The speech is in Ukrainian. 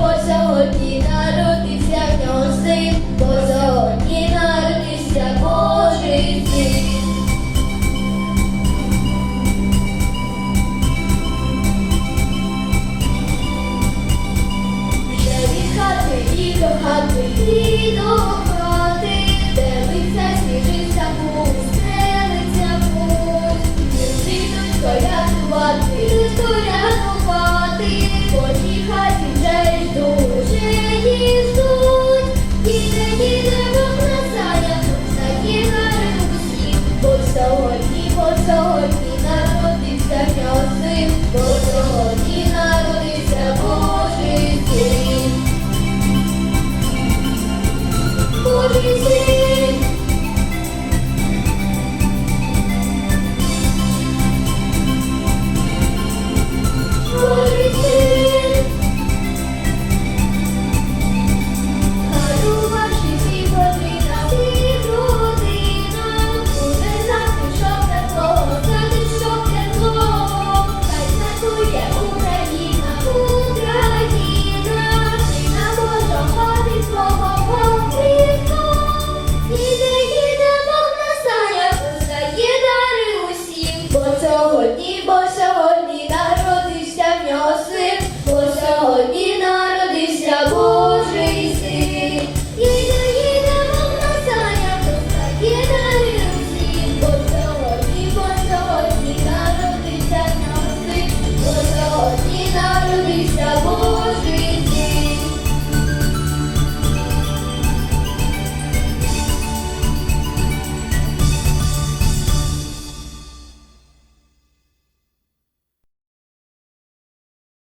бо сьогодні народився в бо сьогодні народився Божий син. Дивиться сніжиться пусть, стелиться пусть, всі тут. Holy Spirit.